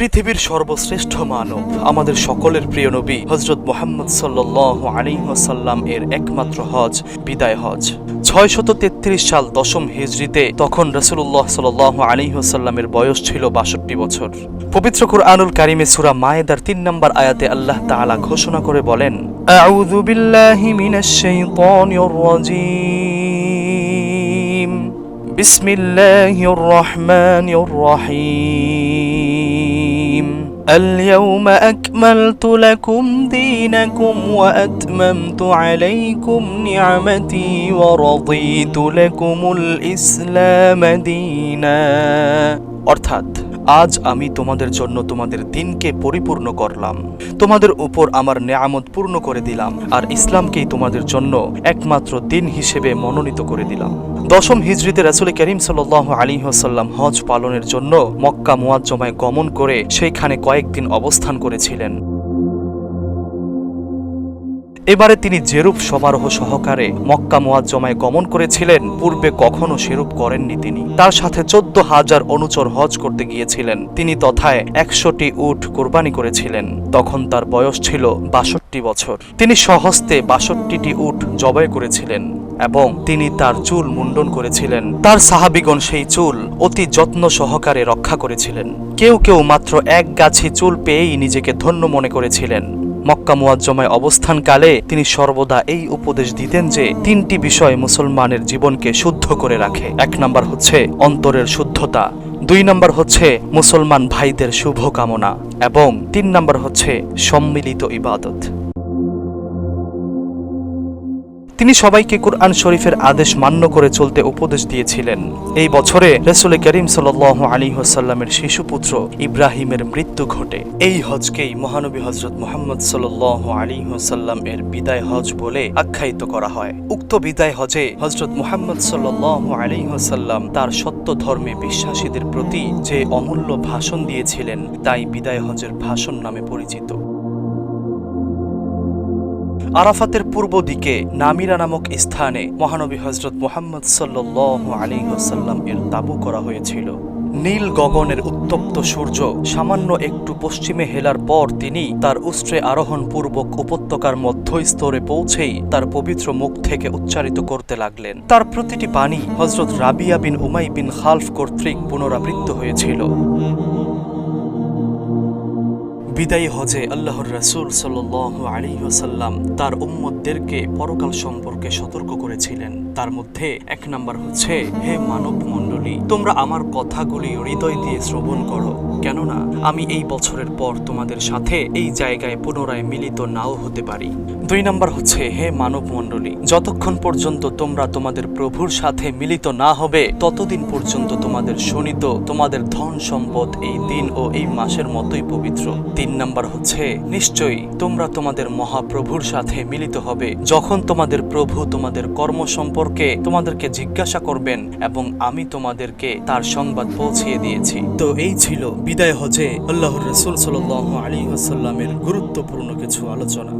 পৃথিবীর সর্বশ্রেষ্ঠ মানব, আমাদের সকলের প্রিয় নবী হজরত মোহাম্মদ সাল্লাহ আলিহাসাল্লাম এর একমাত্র হজ, বিদায় হজ। ছয়শত তেত্রিশ সাল দশম হিজড়িতে তখন রসুল্লাহ সাল আলিহাসাল্লামের বয়স ছিল বাষট্টি বছর। পবিত্র কুরআনুল কারিমে সুরা মায়েদার তিন নম্বর আয়াতে আল্লাহ তাআলা ঘোষণা করে বলেন, আউযু বিল্লাহি মিনাশ শাইতানির الرحيم اليوم أكملت لكم دينكم وأتممت عليكم نعمتي ورضيت لكم الإسلام دينا অর্থাৎ আজ আমি তোমাদের জন্য তোমাদের দিনকে পরিপূর্ণ করলাম। তোমাদের উপর আমার নেয়ামত পূর্ণ করে দিলাম, আর ইসলামকেই তোমাদের জন্য একমাত্র দিন হিসেবে মনোনীত করে দিলাম। দশম হিজড়িতে রাসুল করিম সাল আলী হাসাল্লাম হজ পালনের জন্য মক্কা মুয়াজ্জমায় গমন করে সেইখানে কয়েকদিন অবস্থান করেছিলেন। এবারে তিনি যেরূপ সমারোহ সহকারে মক্কা মুয়াজ্জমায় গমন করেছিলেন, পূর্বে কখনো সেরূপ করেননি তিনি। তার সাথে চোদ্দ হাজার অনুচর হজ করতে গিয়েছিলেন। তিনি তথায় একশোটি উট কোরবানি করেছিলেন। তখন তার বয়স ছিল বাষট্টি বছর। তিনি স্বহস্তে বাষট্টিটি উট জবাই করেছিলেন এবং তিনি তার চুল মুন্ডন করেছিলেন। তার সাহাবিগণ সেই চুল অতি যত্ন সহকারে রক্ষা করেছিলেন। কেউ কেউ মাত্র এক গাছি চুল পেয়েই নিজেকে ধন্য মনে করেছিলেন। মক্কা মুয়াজ্জমায় অবস্থানকালে তিনি সর্বদা এই উপদেশ দিতেন যে তিনটি বিষয় মুসলমানের জীবনকে শুদ্ধ করে রাখে। এক নম্বর হচ্ছে অন্তরের শুদ্ধতা, দুই নম্বর হচ্ছে মুসলমান ভাইদের শুভকামনা, এবং তিন নম্বর হচ্ছে সম্মিলিত ইবাদত। তিনি সবাইকে কুরআন শরীফের আদেশ মান্য করে চলতে উপদেশ দিয়েছিলেন। এই বছরে রসুল করিম সাল আলী হাসাল্লামের শিশুপুত্র ইব্রাহিমের মৃত্যু ঘটে। এই হজকেই মহানবী হজরত মোহাম্মদ সাল আলী হাসাল্লাম এর বিদায় হজ বলে আখ্যায়িত করা হয়। উক্ত বিদায় হজে হজরত মোহাম্মদ সাল আলী হাসাল্লাম তার সত্য ধর্মে বিশ্বাসীদের প্রতি যে অমূল্য ভাষণ দিয়েছিলেন, তাই বিদায় হজের ভাষণ নামে পরিচিত। আরাফাতের পূর্ব দিকে নামিরা নামক স্থানে মহানবী হজরত মোহাম্মদ সাল্লাহ আলী ওসাল্লাম এর তাবু করা হয়েছিল। নীল গগনের উত্তপ্ত সূর্য সামান্য একটু পশ্চিমে হেলার পর তিনি তার উষ্ট্রে আরোহণ পূর্বক উপত্যকার মধ্যস্তরে পৌঁছেই তার পবিত্র মুখ থেকে উচ্চারিত করতে লাগলেন। তার প্রতিটি বাণী হজরত রাবিয়া বিন উমাই বিন খালফ কর্তৃক পুনরাবৃত্ত হয়েছিল। বিদায়ী হজে আল্লাহর রাসুল সাল আলী ওসাল্লাম তার উম্মদদেরকে পরকাল সম্পর্কে সতর্ক করেছিলেন। তার মধ্যে এক নাম্বার হচ্ছে, হে মানব মণ্ডলী তোমরা আমার কথাগুলি হৃদয় দিয়ে শ্রবণ করো। কেননা আমি এই বছরের পর তোমাদের সাথে এই জায়গায় পুনরায় মিলিত নাও হতে পারি। দুই নাম্বার হচ্ছে, হে মানব মণ্ডলী, যতক্ষণ পর্যন্ত তোমরা তোমাদের প্রভুর সাথে মিলিত না হবে, ততদিন পর্যন্ত তোমাদের শোনিত তোমাদের ধন সম্পদ এই দিন ও এই মাসের মতোই পবিত্র। তিন নাম্বার হচ্ছে, নিশ্চয়ই তোমরা তোমাদের মহাপ্রভুর সাথে মিলিত হবে। যখন তোমাদের প্রভু তোমাদের কর্ম সম্পর্কে তোমাদেরকে জিজ্ঞাসা করবেন এবং আমি তোমাদেরকে তার সংবাদ পৌঁছিয়ে দিয়েছি। তো এই ছিল বিদায় হজে আল্লাহর রসুল সাল আলী আসাল্লামের গুরুত্বপূর্ণ কিছু আলোচনা।